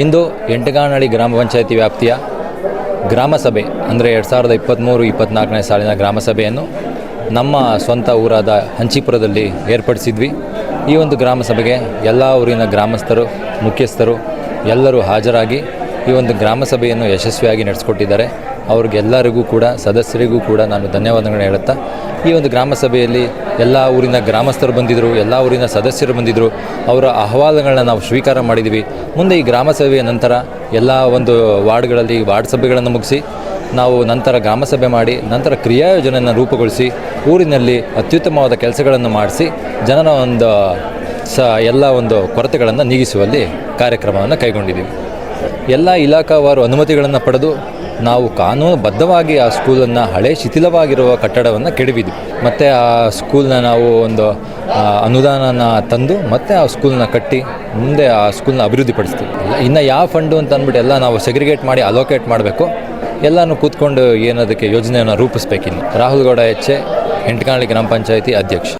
ಇಂದು ಎಂಟಗಾನಹಳ್ಳಿ ಗ್ರಾಮ ಪಂಚಾಯಿತಿ ವ್ಯಾಪ್ತಿಯ ಗ್ರಾಮ ಸಭೆ, ಅಂದರೆ ಎರಡು ಸಾವಿರದ ಇಪ್ಪತ್ತ್ಮೂರು ಇಪ್ಪತ್ತ್ನಾಲ್ಕನೇ ಸಾಲಿನ ಗ್ರಾಮ ಸಭೆಯನ್ನು ನಮ್ಮ ಸ್ವಂತ ಊರಾದ ಹಂಚಿಪುರದಲ್ಲಿ ಏರ್ಪಡಿಸಿದ್ವಿ. ಈ ಒಂದು ಗ್ರಾಮ ಸಭೆಗೆ ಎಲ್ಲ ಊರಿನ ಗ್ರಾಮಸ್ಥರು, ಮುಖ್ಯಸ್ಥರು ಎಲ್ಲರೂ ಹಾಜರಾಗಿ ಈ ಒಂದು ಗ್ರಾಮ ಸಭೆಯನ್ನು ಯಶಸ್ವಿಯಾಗಿ ನಡೆಸಿಕೊಟ್ಟಿದ್ದಾರೆ. ಅವ್ರಿಗೆಲ್ಲರಿಗೂ ಕೂಡ, ಸದಸ್ಯರಿಗೂ ಕೂಡ ನಾನು ಧನ್ಯವಾದಗಳನ್ನ ಹೇಳುತ್ತಾ, ಈ ಒಂದು ಗ್ರಾಮ ಸಭೆಯಲ್ಲಿ ಎಲ್ಲ ಊರಿನ ಗ್ರಾಮಸ್ಥರು ಬಂದಿದ್ದರು ಎಲ್ಲ ಊರಿನ ಸದಸ್ಯರು ಬಂದಿದ್ದರು ಅವರ ಅಹವಾಲುಗಳನ್ನ ನಾವು ಸ್ವೀಕಾರ ಮಾಡಿದ್ವಿ. ಮುಂದೆ ಈ ಗ್ರಾಮ ಸಭೆಯ ನಂತರ ಎಲ್ಲ ಒಂದು ವಾರ್ಡ್ಗಳಲ್ಲಿ ವಾರ್ಡ್ ಸಭೆಗಳನ್ನು ಮುಗಿಸಿ, ನಾವು ನಂತರ ಗ್ರಾಮ ಸಭೆ ಮಾಡಿ, ನಂತರ ಕ್ರಿಯಾ ಯೋಜನೆಯನ್ನು ರೂಪುಗೊಳಿಸಿ, ಊರಿನಲ್ಲಿ ಅತ್ಯುತ್ತಮವಾದ ಕೆಲಸಗಳನ್ನು ಮಾಡಿಸಿ, ಜನರ ಒಂದು ಸ, ಎಲ್ಲ ಒಂದು ಕೊರತೆಗಳನ್ನು ನೀಗಿಸುವಲ್ಲಿ ಕಾರ್ಯಕ್ರಮವನ್ನು ಕೈಗೊಂಡಿದ್ದೀವಿ ಎಲ್ಲ ಇಲಾಖಾವಾರು ಅನುಮತಿಗಳನ್ನು ಪಡೆದು ನಾವು ಕಾನೂನುಬದ್ಧವಾಗಿ ಆ ಸ್ಕೂಲನ್ನು ಹಳೆ ಶಿಥಿಲವಾಗಿರುವ ಕಟ್ಟಡವನ್ನು ಕೆಡವಿದ್ವಿ. ಮತ್ತು ಆ ಸ್ಕೂಲನ್ನ ನಾವು ಒಂದು ಅನುದಾನನ ತಂದು ಮತ್ತೆ ಆ ಸ್ಕೂಲನ್ನ ಕಟ್ಟಿ ಮುಂದೆ ಆ ಸ್ಕೂಲನ್ನ ಅಭಿವೃದ್ಧಿ ಪಡಿಸ್ತೀವಿ ಇನ್ನು ಯಾವ ಫಂಡು ಅಂತ ಅಂದ್ಬಿಟ್ಟು ಎಲ್ಲ ನಾವು ಸೆಗ್ರಿಗೇಟ್ ಮಾಡಿ ಅಲೋಕೇಟ್ ಮಾಡಬೇಕು. ಎಲ್ಲನೂ ಕೂತ್ಕೊಂಡು ಏನದಕ್ಕೆ ಯೋಜನೆಯನ್ನು ರೂಪಿಸ್ಬೇಕಿನ್ನು. ರಾಹುಲ್ ಗೌಡ ಹೆಚ್ಚೆ ಎಂಟಕಾಣಿ ಗ್ರಾಮ ಪಂಚಾಯಿತಿ ಅಧ್ಯಕ್ಷ.